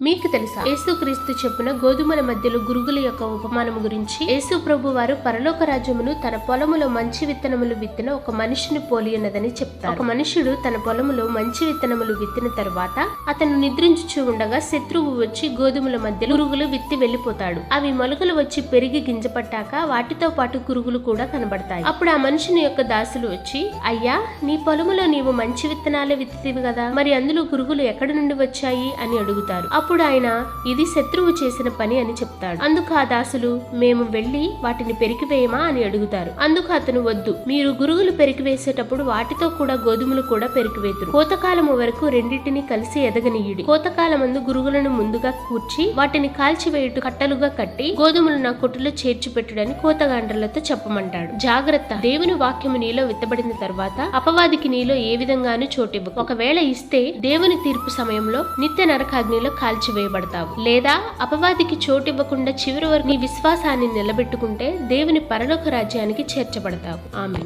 మీకు తెలుసా? యేసుక్రీస్తు చెప్పిన గోధుమల మధ్యలో గురుగుల యొక్క ఉపమానం గురించి యేసు ప్రభు వారు పరలోక రాజ్యమును తన పొలములో మంచి విత్తనములు విత్తిన ఒక మనిషిని పోలి ఉన్నదని చెప్తారు. ఒక మనుషుడు తన పొలములో మంచి విత్తనములు విత్తిన తర్వాత అతను నిద్రించుచూ ఉండగా శత్రువు వచ్చి గోధుమల మధ్యలో గురుగులు విత్తి వెళ్ళిపోతాడు అవి మొలకలు వచ్చి పెరిగి గింజపట్టాక వాటితో పాటు గురుగులు కూడా కనబడతాయి. అప్పుడు ఆ మనుషుని యొక్క దాసులు వచ్చి అయ్యా నీ పొలములో నీవు మంచి విత్తనాలే విత్తివి కదా? మరి అందులో గురుగులు ఎక్కడి నుండి వచ్చాయి? అని అడుగుతారు. అప్పుడు ఆయన ఇది శత్రువు చేసిన పని అని చెప్తాడు. అందుకు ఆ దాసులు మేము వెళ్ళి వాటిని పెరికివేయమా అని అడుగుతారు. అందుకు అతను వద్దు. మీరు గురుగులు పెరికివేసేటప్పుడు వాటితో కూడా గోధుమలు కూడా పెరికివేతురు. కోతకాలము వరకు రెండింటిని కలిసి ఎదగనీయుడి. కోతకాలమందు గురుగులను ముందుగా కూర్చి వాటిని కాల్చివేయుట కట్టలుగా కట్టి గోధుమలు నా కొట్టులో చేర్చిపెట్టుడని కోతగాండ్రలతో చెప్పమంటాడు. జాగ్రత్త. దేవుని వాక్యము నీలో విత్తబడిన తర్వాత అపవాదికి నీలో ఏ విధంగానూ చోటివ్వు ఒకవేళ ఇస్తే దేవుని తీర్పు సమయంలో నిత్య నరకాగ్నిలో కాల్చి కాల్చివేయబడతావు లేదా అపవాదికి చోటివ్వకుండా చివరి వరకు నీ విశ్వాసాన్ని నిలబెట్టుకుంటే దేవుని పరలోక రాజ్యానికి చేర్చబడతావు. ఆమె